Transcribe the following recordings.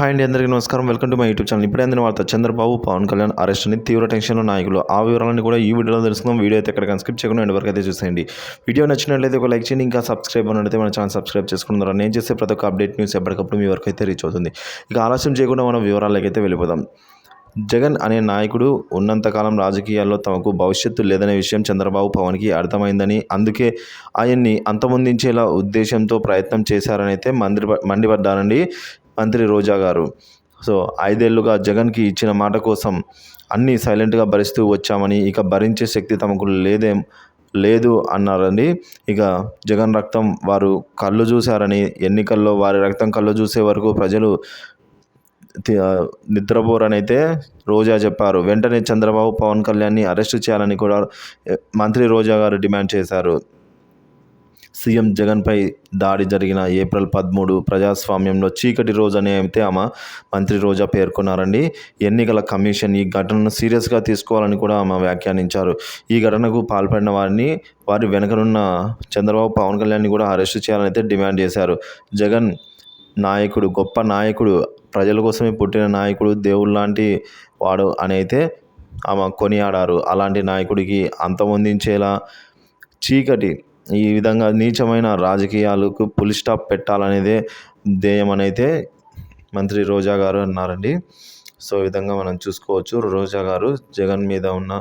Hi అండి అందరికీ నమస్కారం. Welcome to my YouTube channel. ఇప్పుడే అందిన వార్త చంద్రబాబు పవన్ కళ్యాణ్ అరెస్ట్ అని తీవ్ర టెన్షన్లో నాయకులు. ఆ వివరాలను కూడా ఈ వీడియోలో తెలుసుకుందాం. వీడియో అయితే ఎక్కడ స్కిప్ చేయకుండా ఎండ్ వరకు అయితే చూసేయండి. వీడియో నచ్చినట్లయితే ఒక లైక్ చేయండి. ఇంకా సబ్స్క్రైబ్ అయితే మన ఛానల్ సబ్స్క్రైబ్ చేసుకున్నారా నేను చేసే ప్రతి ఒక్క అప్డేట్ న్యూస్ ఎప్పటికప్పుడు మీ వరకు అయితే రీచ్ అవుతుంది. ఇక ఆలస్యం చేయకుండా మనం వివరాలకైతే అయితే వెళ్ళిపోదాం. జగన్ అనే నాయకుడు ఉన్నంతకాలం రాజకీయాల్లో తమకు భవిష్యత్తు లేదనే విషయం చంద్రబాబు పవన్కి అర్థమైందని అందుకే ఆయన్ని అంతమొందించేలా ఉద్దేశంతో ప్రయత్నం చేశారనైతే మంత్రి మండిపడ్డారండి. మంత్రి రోజా గారు. సో ఐదేళ్ళుగా జగన్కి ఇచ్చిన మాట కోసం అన్నీ సైలెంట్గా భరిస్తూ వచ్చామని ఇక భరించే శక్తి తమకు లేదేం లేదు అన్నారండి. ఇక జగన్ రక్తం వారు కళ్ళు చూశారని ఎన్నికల్లో వారి రక్తం కళ్ళు చూసే వరకు ప్రజలు నిద్రపోరనైతే రోజా చెప్పారు. వెంటనే చంద్రబాబు పవన్ కళ్యాణ్ని అరెస్టు చేయాలని కూడా మంత్రి రోజా గారు డిమాండ్ చేశారు. సీఎం జగన్పై దాడి జరిగిన ఏప్రిల్ పదమూడు ప్రజాస్వామ్యంలో చీకటి రోజు అని అయితే ఆమె మంత్రి రోజా పేర్కొన్నారండి. ఎన్నికల కమిషన్ ఈ ఘటనను సీరియస్గా తీసుకోవాలని కూడా ఆమె వ్యాఖ్యానించారు. ఈ ఘటనకు పాల్పడిన వారిని వారి వెనకనున్న చంద్రబాబు పవన్ కళ్యాణ్ని కూడా అరెస్ట్ చేయాలని అయితే డిమాండ్ చేశారు. జగన్ నాయకుడు గొప్ప నాయకుడు ప్రజల కోసమే పుట్టిన నాయకుడు దేవుడు లాంటి వాడు అని అయితే ఆమె కొనియాడారు. అలాంటి నాయకుడికి అంతమొందించేలా చీకటి ఈ విధంగా నీచమైన రాజకీయాలకు పులి స్టాప్ పెట్టాలనేదే ధ్యేయం అని అయితే మంత్రి రోజా గారు అన్నారండి. సో ఈ విధంగా మనం చూసుకోవచ్చు. రోజా గారు జగన్ మీద ఉన్న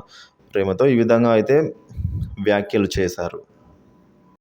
ప్రేమతో ఈ విధంగా అయితే వ్యాఖ్యలు చేశారు.